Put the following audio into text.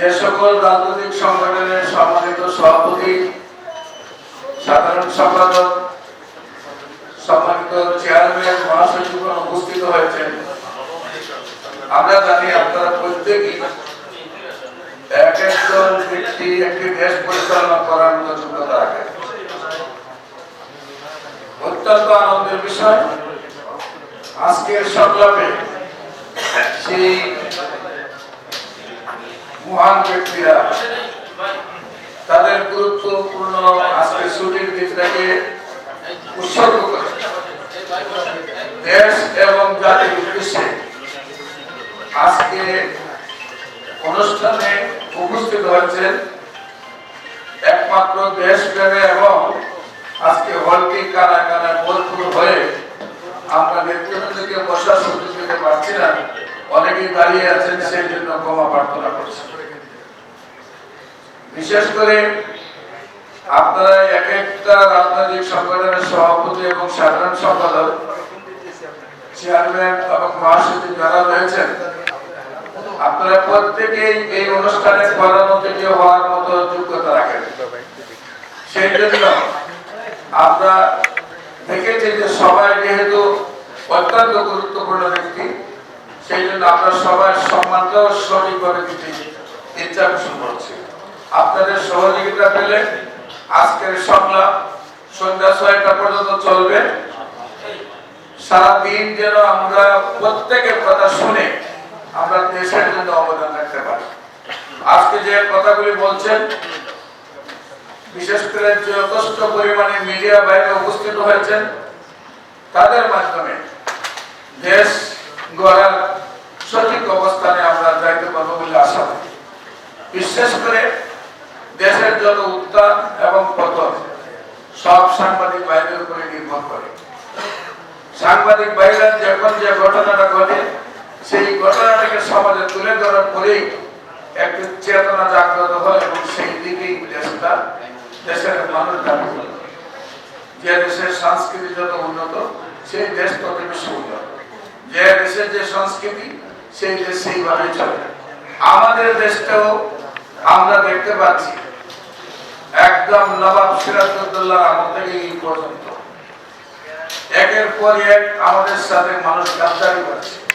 যে সকল রাজনৈতিক সংগঠনের সম্মানিত সভাপতি, সাধারণ সম্পাদক, সম্মানিত চেয়ারম্যান, মহাসচিব উপস্থিত হয়েছেন। আমরা জানি আপনারা প্রত্যেকেই এক একজন ব্যক্তি একটি দেশ পরিচালনা করার মতো যোগ্যতা রাখেন। অত্যন্ত আনন্দের বিষয়। আজকের সংলাপে সেই মহান ব্যক্তিরা তাদের গুরুত্বপূর্ণ আজকে ছুটির দিনটাকে উৎসর্গ করে। দেশ এবং জাতির উদ্দেশ্যে আজকে অনুষ্ঠানে উপস্থিত হয়েছেন একমাত্র দেশ প্রেমে এবং আজকে হলটি কানা কানা ভরপুর অনেকেই দাঁড়িয়ে আছেন, সেই জন্য ক্ষমা প্রার্থনা করছি। বিশেষ করে আপনারা এক একটা রাজনৈতিক সংগঠনের সভাপতি এবং সাধারণ সম্পাদক, চেয়ারম্যান এবং মহাসচিব যারা রয়েছেন, আপনারা প্রত্যেকেই এই অনুষ্ঠানে প্রধান অতিথি হওয়ার মতো যোগ্যতা রাখেন। সেই জন্য আমরা দেখেছি যে সবাই যেহেতু অত্যন্ত গুরুত্বপূর্ণ ব্যক্তি সেই জন্য আমরা সবার সম্মানটাও সঠিকভাবে দিতে করছি। আপনাদের সহযোগিতা পেলে আজকের সংলাপ সন্ধ্যা ছয়টা পর্যন্ত চলবে। সারাদিন যেন আমরা প্রত্যেকের কথা শুনে আমরা দেশের জন্য অবদান রাখতে পারি। আজকে যে কথাগুলি বলছেন, বিশেষ করে যথেষ্ট পরিমাণে মিডিয়া বাইরে উপস্থিত হয়েছেন, তাদের মাধ্যমে দেশ গড়ার সঠিক অবস্থানে আমরা যাইতে পারব বলে আশা করি। বিশেষ করে দেশের যত উত্থান এবং পতন, সব সাংবাদিক বাইরের উপরে নির্ভর করে। সাংবাদিক বাইরে যখন যে ঘটনাটা ঘটে, সেই ঘটনাটাকে সমাজে তুলে ধরার পরেই একটি চেতনা জাগ্রত হয় এবং সেই দিকেই দেশটা, দেশের মানুষ দাবি। যে দেশের সংস্কৃতি যত উন্নত, সেই দেশ তত বেশি উন্নত। যে দেশের যে সংস্কৃতি, সেই দেশ সেইভাবে চলে। আমাদের দেশটাও আমরা দেখতে পাচ্ছি। একদম নবাব সিরাজউদ্দৌলার আমল থেকে এই পর্যন্ত। একের পর এক আমাদের সাথে মানুষ গাদ্দারি করছে।